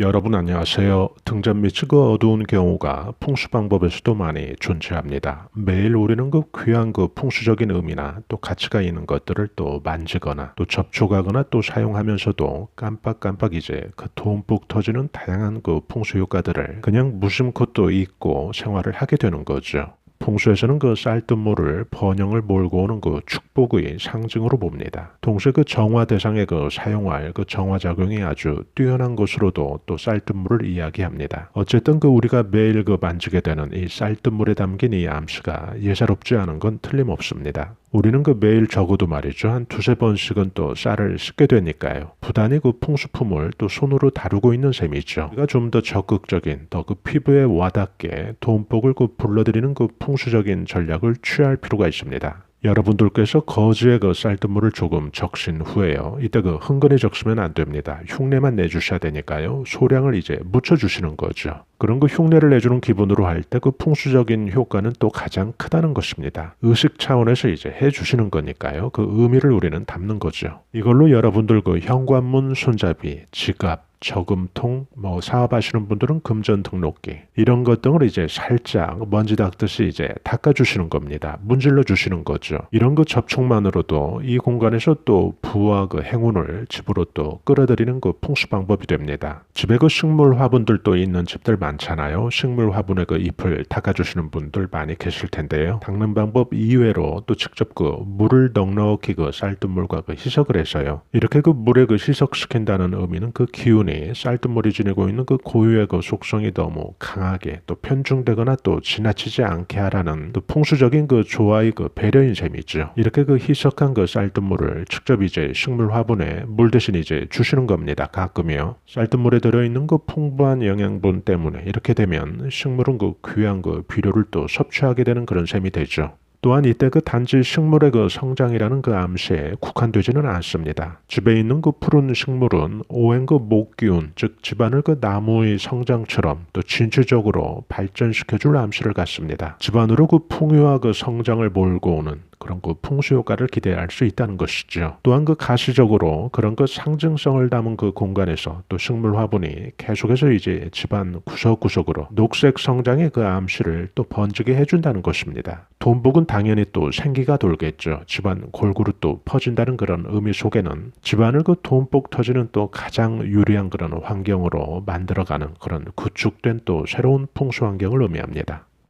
여러분 안녕하세요. 등잔 밑이 그 어두운 경우가 풍수 방법에서도 많이 존재합니다. 매일 우리는 그 귀한 그 풍수적인 의미나 또 가치가 있는 것들을 또 만지거나 또 접촉하거나 또 사용하면서도 깜빡깜빡 이제 그 돈북 터지는 다양한 그 풍수 효과들을 그냥 무심코 또 잊고 생활을 하게 되는 거죠. 풍수에서는 그 쌀뜨물을 번영을 몰고 오는 그 축복의 상징으로 봅니다. 동시에 그 정화 대상에 그 사용할 그 정화 작용이 아주 뛰어난 것으로도 또 쌀뜨물을 이야기합니다. 어쨌든 그 우리가 매일 그 만지게 되는 이 쌀뜨물에 담긴 이 암시가 예사롭지 않은 건 틀림없습니다. 우리는 그 매일 적어도 말이죠. 한 두세 번씩은 또 쌀을 씻게 되니까요. 부단히 그 풍수품을 또 손으로 다루고 있는 셈이죠. 우리가 좀 더 적극적인, 더 그 피부에 와닿게 돈복을 그 불러들이는 그 풍수적인 전략을 취할 필요가 있습니다. 여러분들께서 거즈의 그 쌀뜨물을 조금 적신 후에요. 이때 그 흥건히 적시면 안 됩니다. 흉내만 내주셔야 되니까요. 소량을 이제 묻혀주시는 거죠. 그런 그 흉내를 내주는 기분으로 할 때 그 풍수적인 효과는 또 가장 크다는 것입니다. 의식 차원에서 이제 해주시는 거니까요. 그 의미를 우리는 담는 거죠. 이걸로 여러분들 그 현관문 손잡이, 지갑, 저금통, 뭐 사업하시는 분들은 금전 등록기 이런 것 등을 이제 살짝 먼지 닦듯이 이제 닦아주시는 겁니다. 문질러 주시는 거죠. 이런 그 접촉만으로도 이 공간에서 또 부와 그 행운을 집으로 또 끌어들이는 그 풍수 방법이 됩니다. 집에 그 식물 화분들도 있는 집들 많잖아요. 식물 화분에 그 잎을 닦아주시는 분들 많이 계실 텐데요. 닦는 방법 이외로 또 직접 그 물을 넉넉히 그 쌀뜨물과 그 희석을 해서요. 이렇게 그 물에 그 희석시킨다는 의미는 그 기운이 때문에 쌀뜨물이 지니고 있는 그 고유의 그 속성이 너무 강하게 또 편중되거나 또 지나치지 않게 하라는 그 풍수적인 그 조화의 그 배려인 셈이죠. 이렇게 그 희석한 그 쌀뜨물을 직접 이제 식물 화분에 물 대신 이제 주시는 겁니다. 가끔이요. 쌀뜨물에 들어있는 그 풍부한 영양분 때문에 이렇게 되면 식물은 그 귀한 그 비료를 또 섭취하게 되는 그런 셈이 되죠. 또한 이때 그 단지 식물의 그 성장이라는 그 암시에 국한되지는 않습니다. 집에 있는 그 푸른 식물은 오행 그 목기운, 즉 집안을 그 나무의 성장처럼 또 진취적으로 발전시켜줄 암시를 갖습니다. 집안으로 그 풍요와 그 성장을 몰고 오는 그런 그 풍수 효과를 기대할 수 있다는 것이죠. 또한 그 가시적으로 그런 그 상징성을 담은 그 공간에서 또 식물 화분이 계속해서 이제 집안 구석구석으로 녹색 성장의 그 암시를 또 번지게 해준다는 것입니다. 돈복은 당연히 또 생기가 돌겠죠. 집안 골고루 또 퍼진다는 그런 의미 속에는 집안을 그 돈복 터지는 또 가장 유리한 그런 환경으로 만들어가는 그런 구축된 또 새로운 풍수 환경을 의미합니다.